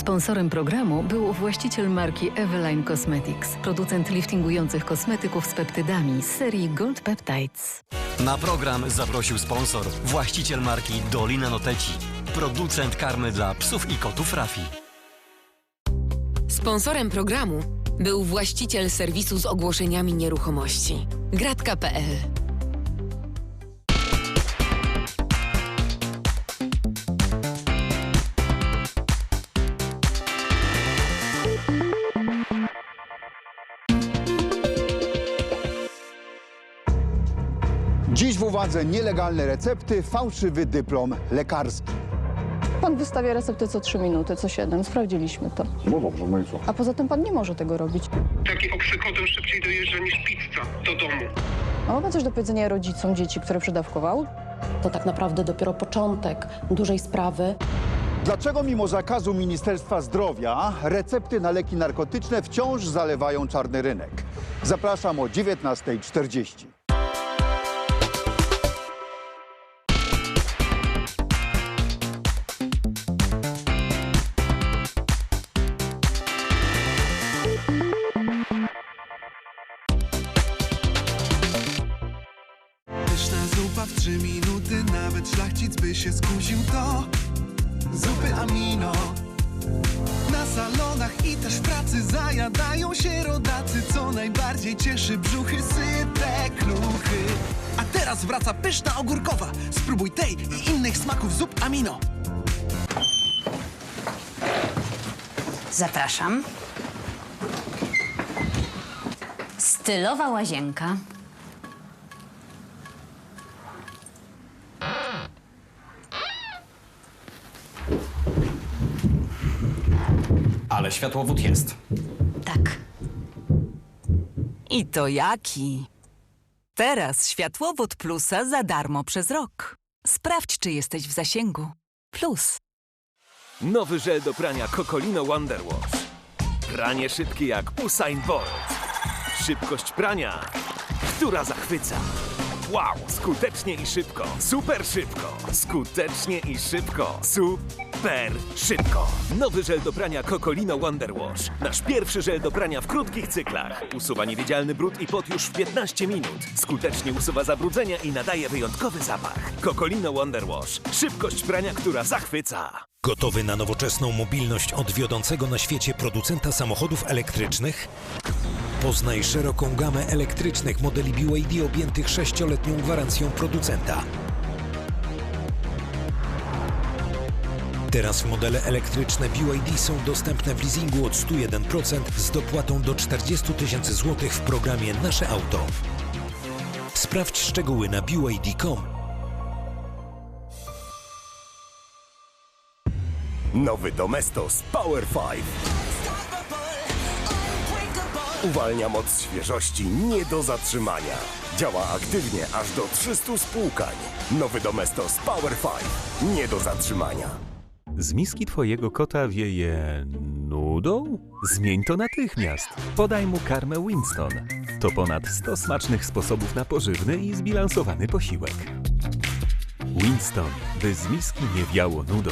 Sponsorem programu był właściciel marki Eveline Cosmetics, producent liftingujących kosmetyków z peptydami z serii Gold Peptides. Na program zaprosił sponsor, właściciel marki Dolina Noteci, producent karmy dla psów i kotów Rafi. Sponsorem programu był właściciel serwisu z ogłoszeniami nieruchomości gratka.pl. Dziś w uwadze nielegalne recepty, fałszywy dyplom lekarski. Pan wystawia receptę co 3 minuty, co 7. Sprawdziliśmy to. No dobrze, no i co? A poza tym pan nie może tego robić. Taki oksykodem szybciej dojeżdża niż pizza do domu. A ma pan coś do powiedzenia rodzicom dzieci, które przedawkował? To tak naprawdę dopiero początek dużej sprawy. Dlaczego mimo zakazu Ministerstwa Zdrowia recepty na leki narkotyczne wciąż zalewają czarny rynek? Zapraszam o 19.40. szlachcic by się skusił to Zupy Amino Na salonach i też w pracy zajadają się rodacy Co najbardziej cieszy brzuchy, syte kluchy A teraz wraca pyszna ogórkowa Spróbuj tej i innych smaków zup Amino Zapraszam. Stylowa łazienka. Ale światłowód jest. Tak. I to jaki? Teraz światłowód plusa za darmo przez rok. Sprawdź, czy jesteś w zasięgu. Plus. Nowy żel do prania Cocolino Wonder Wash. Pranie szybkie jak Usain Bolt. Szybkość prania, która zachwyca. Wow, skutecznie i szybko. Super szybko. Skutecznie i szybko. Super szybko. Nowy żel do prania Cocolino Wonder Wash. Nasz pierwszy żel do prania w krótkich cyklach. Usuwa niewidzialny brud i pot już w 15 minut. Skutecznie usuwa zabrudzenia i nadaje wyjątkowy zapach. Cocolino Wonder Wash. Szybkość prania, która zachwyca. Gotowy na nowoczesną mobilność od wiodącego na świecie producenta samochodów elektrycznych? Poznaj szeroką gamę elektrycznych modeli BYD objętych 6-letnią gwarancją producenta. Teraz modele elektryczne BYD są dostępne w leasingu od 101% z dopłatą do 40 tysięcy złotych w programie Nasze Auto. Sprawdź szczegóły na BYD.com Nowy Domestos Power 5. Uwalnia moc świeżości nie do zatrzymania. Działa aktywnie aż do 300 spłukań. Nowy Domestos Power 5. Nie do zatrzymania. Z miski twojego kota wieje nudą? Zmień to natychmiast. Podaj mu karmę Winston. To ponad 100 smacznych sposobów na pożywny i zbilansowany posiłek. Winston, by z miski nie wiało nudą.